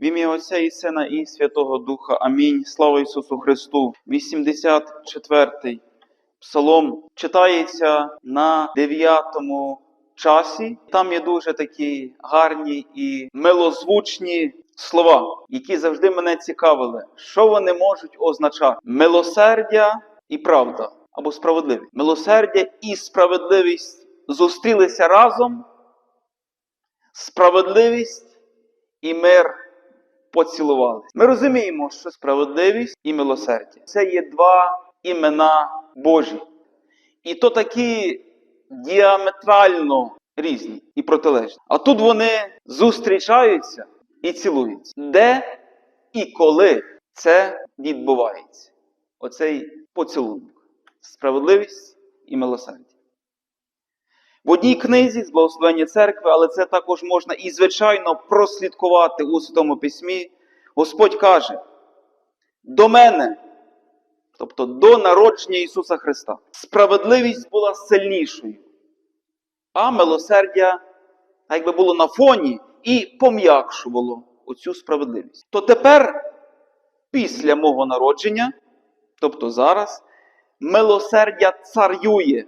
В ім'я Отця і Сина і Святого Духа. Амінь. Слава Ісусу Христу. 84-й псалом читається на 9-му часі. Там є дуже такі гарні і милозвучні слова, які завжди мене цікавили. Що вони можуть означати? Милосердя і правда або справедливість. Милосердя і справедливість зустрілися разом. Справедливість і мир поцілувалися. Ми розуміємо, що справедливість і милосердя це є два імена Божі. І то такі діаметрально різні і протилежні. А тут вони зустрічаються і цілуються. Де і коли це відбувається? Оцей поцілунок. Справедливість і милосердя. В одній книзі з благословення церкви, але це також можна і, звичайно, прослідкувати у Святому Письмі. Господь каже: до мене, тобто до народження Ісуса Христа, справедливість була сильнішою, а милосердя, якби було на фоні і пом'якшувало оцю справедливість. То тепер, після мого народження, тобто зараз, милосердя царює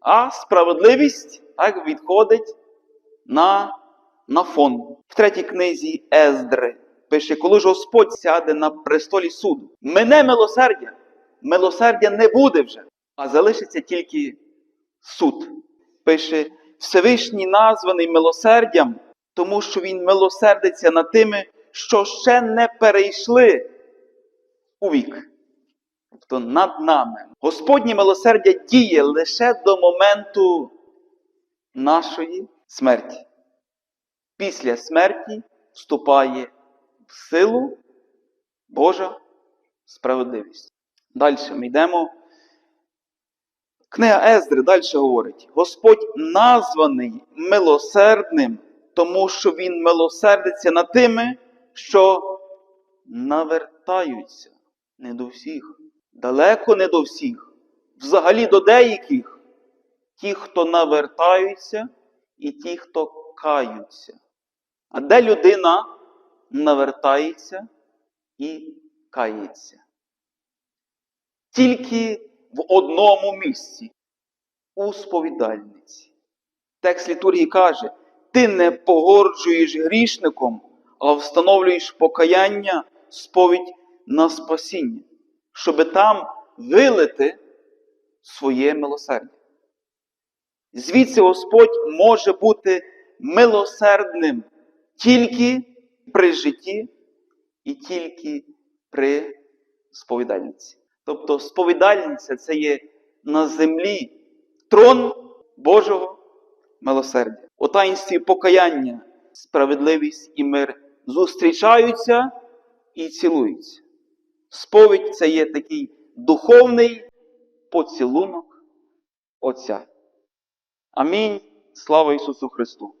а справедливість так, відходить на, на фон. В третій книзі Ездри пише, коли ж Господь сяде на престолі суду. Мене милосердя, милосердя не буде вже, а залишиться тільки суд. Пише, Всевишній названий милосердям, тому що він милосердиться над тими, що ще не перейшли у вік тобто над нами. Господнє милосердя діє лише до моменту нашої смерті. Після смерті вступає в силу Божа справедливість. Далі ми йдемо. Книга Ездри далі говорить: Господь названий милосердним, тому що Він милосердиться над тими, що навертаються не до всіх далеко не до всіх, взагалі до деяких, ті, хто навертаються, і ті, хто каються. А де людина навертається і кається? Тільки в одному місці, у сповідальниці. Текст літургії каже: ти не погорджуєш грішником, а встановлюєш покаяння, сповідь на спасіння щоб там вилити своє милосердя. Звідси Господь може бути милосердним тільки при житті і тільки при сповідальниці. Тобто сповідальниця це є на землі трон Божого милосердя. У таїнстві покаяння, справедливість і мир зустрічаються і цілуються. Сповідь це є такий духовний поцілунок Отця. Амінь. Слава Ісусу Христу!